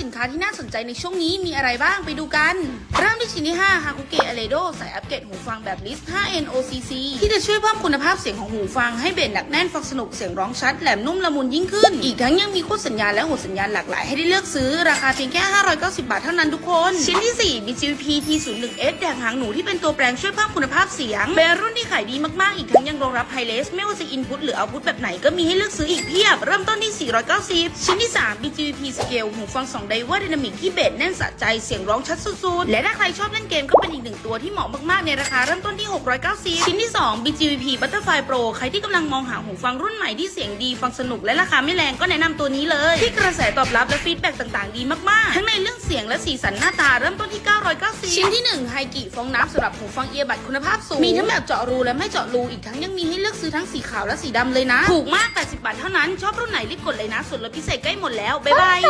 สินค้าที่น่าสนใจในช่วงนี้มีอะไรบ้างไปดูกัน เริ่มที่ชิ้นที่5 h a k u k e a l e d o สายอัปเกรดหูฟังแบบ List 5 NOCC ที่จะช่วยเพิ่มคุณภาพเสียงของหูฟังให้เบสหนักแน่นฟังสนุกเสียงร้องชัดแหลมนุ่มละมุนยิ่งขึ้น อีกทั้งยังมีคู่สัญญาณและหัวสัญญาณหลากหลายให้ได้เลือกซื้อราคาเพียงแค่ 590 บาทเท่านั้นทุกคน ชิ้นที่ 4 BGP T01S แดกหางหนูที่เป็นตัวแปลงช่วยเพิ่มคุณภาพเสียงเป็นรุ่นที่ขายดีมากๆ อีกทั้งยังรองรับไฮเลสไม่ว่าจะอินพุตหรือเอาพุตแบบไหนก็มีให้เลือกซื้ออีกเพียบ เริ่มต้นที่ 490 ชิ้นที่ 3 BGP Scale หูฟัง2ไดเวอร์ดินามิกที่เบสแน่นสะใจเสียงร้องชัดสุดๆ และถ้าใครชอบเล่นเกมก็เป็นอีกหนึ่งตัวที่เหมาะมากๆ ในราคาเริ่มต้นที่ 690 ชิ้นที่ 2 BGP Butterfly Pro ใครที่กำลังมองหาหูฟังรุ่นใหม่ที่เสียงดีฟังสนุกและราคาไม่แรงก็แนะนำตัวนี้เลย ที่กระแสตอบรับและฟีดแบ็กต่างๆ ดีมากๆ ทั้งในเรื่องเสียงและสีสันหน้าตาเริ่มต้นที่ 990 ชิ้นที่1ไฮกิฟองน้ำสำหรับหูฟังเอียบัดคุณภาพสูงมีทั้งแบบเจาะรูและไม่เจาะรูอีกทั้งยังมีให้เลือกซื้อทั้งสีขาวและสีดำเลยนะถูกมาก 80 บาทเท่านั้นชอบรุ่นไหนรีบกดเลยนะส่วนลดพิเศษใกล้หมดแล้วบ๊ายบาย